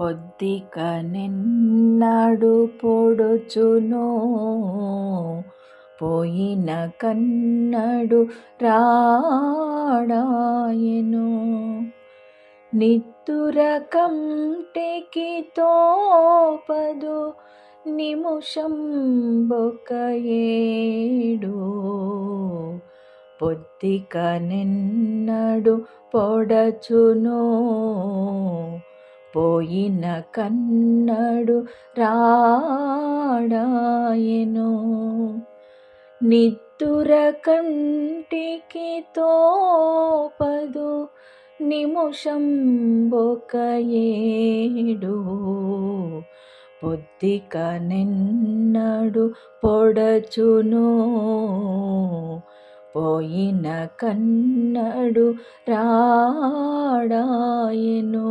పొద్దిక నిన్నడు పొడుచును పోయిన కన్నడు రాడాయను. నిత్తుర కంటికి తోపదు నిముషంబొకయేడు పొద్దిక నిన్నడు పొడచునో పోయిన కన్నడు రాడాయను. నిత్తుర కంటికి తోపదు నిముషం ఒక ఏడు. పొద్దిక నిన్నడు పొడచును పోయిన కన్నడు రాడాయను.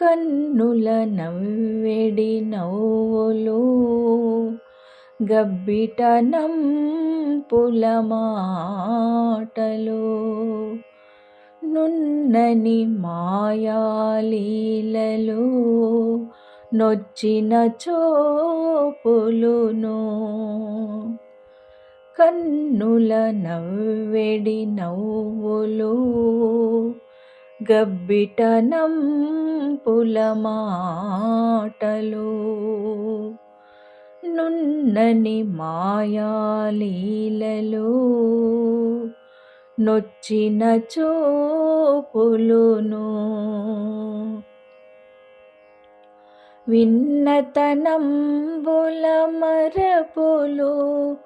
కన్నుల నవ్వెడి నవ్వులు గబ్బిటనం పులమాటలు నున్నని మాయాలీలలో నొచ్చిన చోపులును. కన్నుల నవ్వెడి నవ్వులు. గబ్బిటనం పులమాటలు నున్నని మాయాలీలలు. నొచ్చిన చోపులును. విన్నతనంబుల మరపులు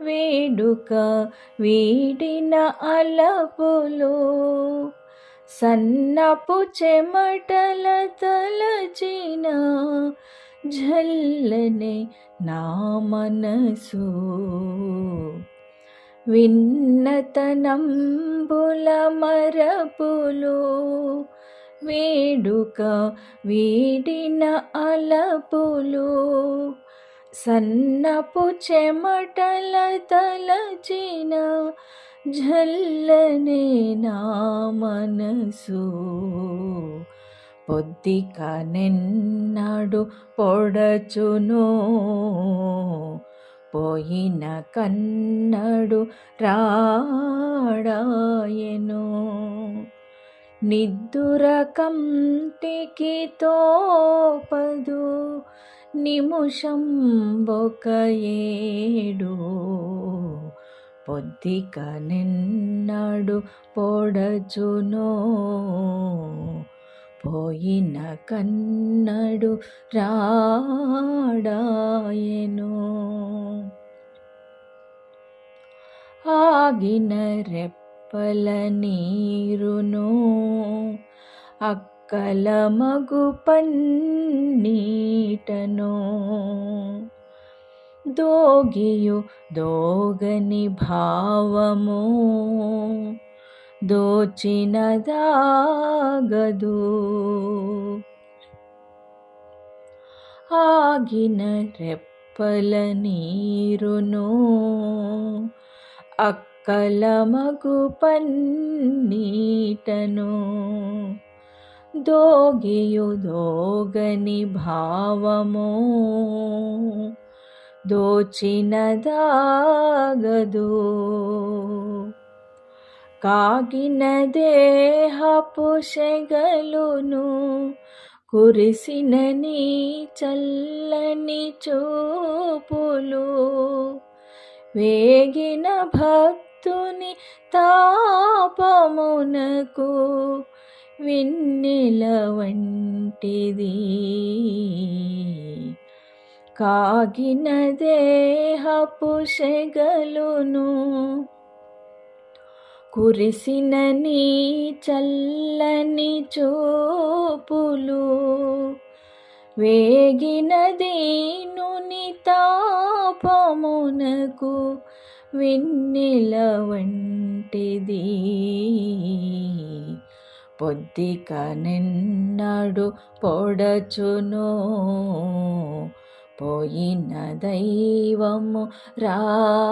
వేడుక వీడిన అలపులు. సన్నపు చెమటల తలచిన జల్లనే నా మనసు. విన్నతనంబుల మరపులు వేడుక వీడిన అలపులు సన్నపు చెమటల తలచిన జల్లనే నా మనసు. పొద్దిక నిన్నడు పొడచును పోయిన కన్నడు రాడాయను. నిద్దుర కంటికి తోపదు నిముషం ఒక ఏడు. పొద్దిక నిన్నడు పొడచునో పోయిన కన్నడు రాడాయను. ఆగిన రెప్ప నీరును అక్కల మగు పన్నీటను దోగియు దోగని భావము దోచినదాగదు ఆగిన రెప్పల నీరును అక్కల కలమగు పన్నీటను దోగియు దోగని భావము దోచినదాగదు. కాగిన దేహపు శగలును కురిసిన నీ చల్లని చూపులు వేగిన భక్తుని తాపమునకు విన్నెల వంటిది. కాగిన దేహపు సెగలును కురిసిన నీ చల్లని చూపులు వేగిన దీనుని తాపమునకు విన్నెల వంటిది. పొద్దిక నిన్నడు పొడచును. పోయిన దైవము రాదాయను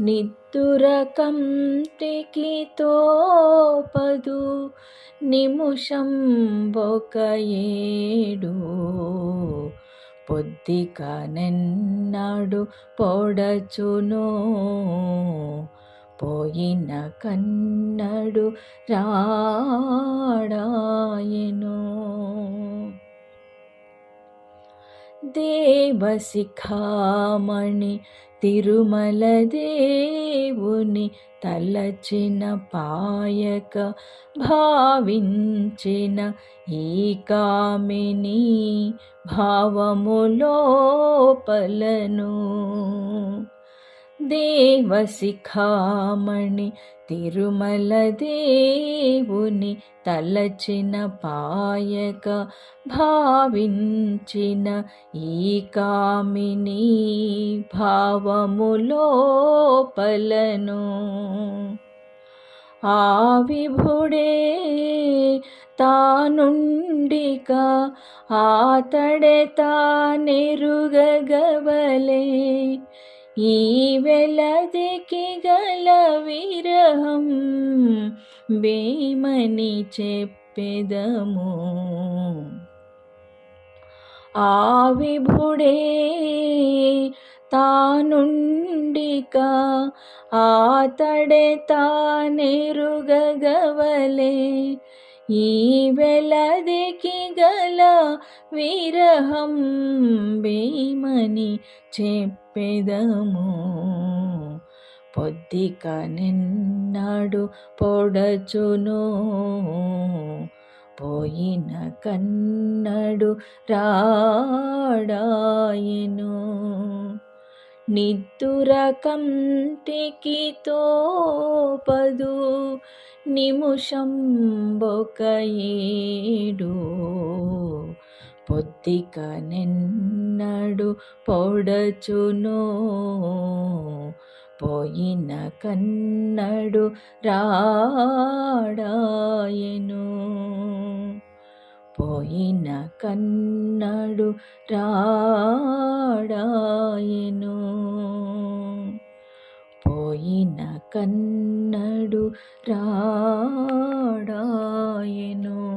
నిద్దుర కంటికి తోపదు నిముషం ఒక ఏడు. పొద్దిక నెన్నాడు పొడచును. పోయిన కన్నడు రాడాయను. దేవశిఖామణి తిరుమల దేవుని తలచిన పాయక భావించిన ఈ కామిని భావములోపలను దేవశిఖామణి తిరుమల దేవుని తలచిన పాయక భావించిన ఈ కామిని భావములోపలను. ఆ విభుడే తానుండిక ఆతడే తానెరుగగవలే. ఈ వెలదికి గల విరహం వేమని చెప్పెదము. ఆ విభుడే తానుండిక ఆతడే తానెరుగగవలే. ఈ వెలదికి గల విరహం వేమని చెప్పెదము. పొద్దిక నిన్నాడు పొడచును. పోయిన కన్నడు రాడాయను. నిద్దుర కంటికి తోపదు నిముషంబొక ఏడు. పొద్దిక నిన్నడు పొడచునో. పోయిన కన్నడు రాడాయను. పోయిన కన్నడు రాడాయను. పోయిన కన్నడు రాడాయను.